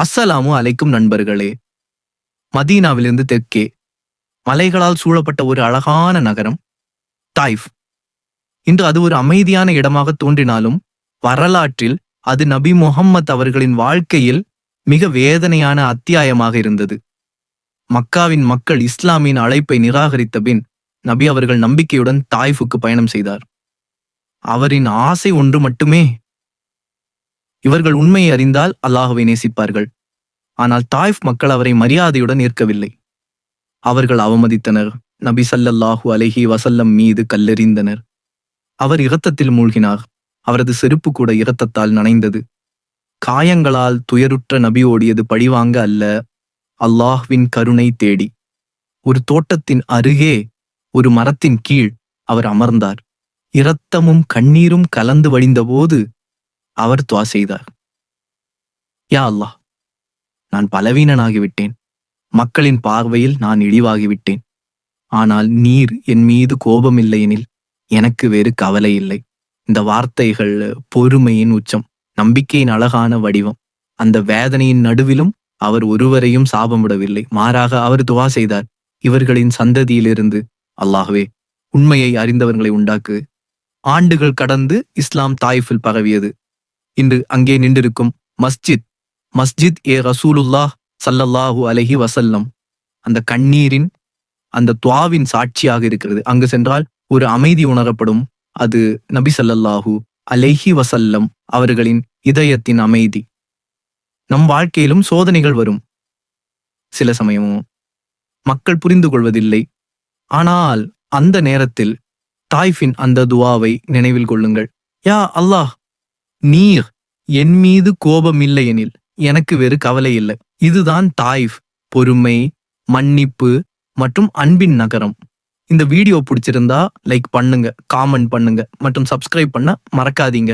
அஸ்ஸலாமு அலைக்கும் நண்பர்களே மதீனாவிலிருந்து தெற்கே மலைகளால் சூழப்பட்ட ஒரு அழகான நகரம் தாய்ஃப். இன்று அது ஒரு அமைதியான இடமாக தோன்றினாலும் வரலாற்றில் அது நபி முகம்மத் அவர்களின் வாழ்க்கையில் மிக வேதனையான அத்தியாயமாக இருந்தது. மக்காவின் மக்கள் இஸ்லாமின் அழைப்பை நிராகரித்த பின் நபி அவர்கள் நம்பிக்கையுடன் தாய்ஃபுக்கு பயணம் செய்தார். அவரின் ஆசை ஒன்று மட்டுமே இவர்கள் உண்மையை அறிந்தால் அல்லாஹுவை நேசிப்பார்கள். ஆனால் தாய்ஃப் மக்கள் அவரை மரியாதையுடன் ஏற்கவில்லை. அவர்கள் அவமதித்தனர். நபி சல்லல்லாஹு அலஹி வசல்லம் மீது கல்லெறிந்தனர். அவர் இரத்தத்தில் மூழ்கினார். அவரது செருப்பு கூட இரத்தத்தால் நனைந்தது. காயங்களால் துயருற்ற நபி ஓடியது பழிவாங்க அல்ல. அல்லாஹ்வின் கருணை தேடி. ஒரு தோட்டத்தின் அருகே ஒரு மரத்தின் கீழ் அவர் அமர்ந்தார். இரத்தமும் கண்ணீரும் கலந்து வழிந்தபோது அவர் துவா செய்தார். யா அல்லாஹ் நான் பலவீனனாகிவிட்டேன். மக்களின் பார்வையில் நான் இழிவாகிவிட்டேன். ஆனால் நீர் என் மீது கோபம் இல்லையெனில் எனக்கு வேறு கவலை இல்லை. இந்த வார்த்தைகள் பொறுமையின் உச்சம் நம்பிக்கையின் அழகான வடிவம். அந்த வேதனையின் நடுவிலும் அவர் ஒருவரையும் சாபமிடவில்லை. மாறாக அவர் துவா செய்தார். இவர்களின் சந்ததியிலிருந்து அல்லாகவே உண்மையை அறிந்தவர்களை உண்டாக்கு. ஆண்டுகள் கடந்து இஸ்லாம் தாயிஃபில் பரவியது. இன்று அங்கே நின்றிருக்கும் மஸ்ஜித் மஸ்ஜித் ஏ ரசூலுல்லாஹ் சல்லல்லாஹு அலஹி வசல்லம் அந்த கண்ணீரின் அந்த துவாவின் சாட்சியாக இருக்கிறது. அங்கு சென்றால் ஒரு அமைதி உணரப்படும். அது நபி சல்லல்லாஹூ அலைஹி வசல்லம் அவர்களின் இதயத்தின் அமைதி. நம் வாழ்க்கையிலும் சோதனைகள் வரும். சில சமயமும் மக்கள் புரிந்து கொள்வதில்லை. ஆனால் அந்த நேரத்தில் தாய்ஃபின் அந்த துவாவை நினைவில் கொள்ளுங்கள். யா அல்லாஹ் நீர் என் மீது கோபமில்லையெனில் எனக்கு வேறு கவலை இல்லை இதுதான் தாய்ஃப் பொறுமை மன்னிப்பு மற்றும் அன்பின் நகரம். இந்த வீடியோ பிடிச்சிருந்தா லைக் பண்ணுங்க காமெண்ட் பண்ணுங்க மற்றும் சப்ஸ்கிரைப் பண்ண மறக்காதீங்க.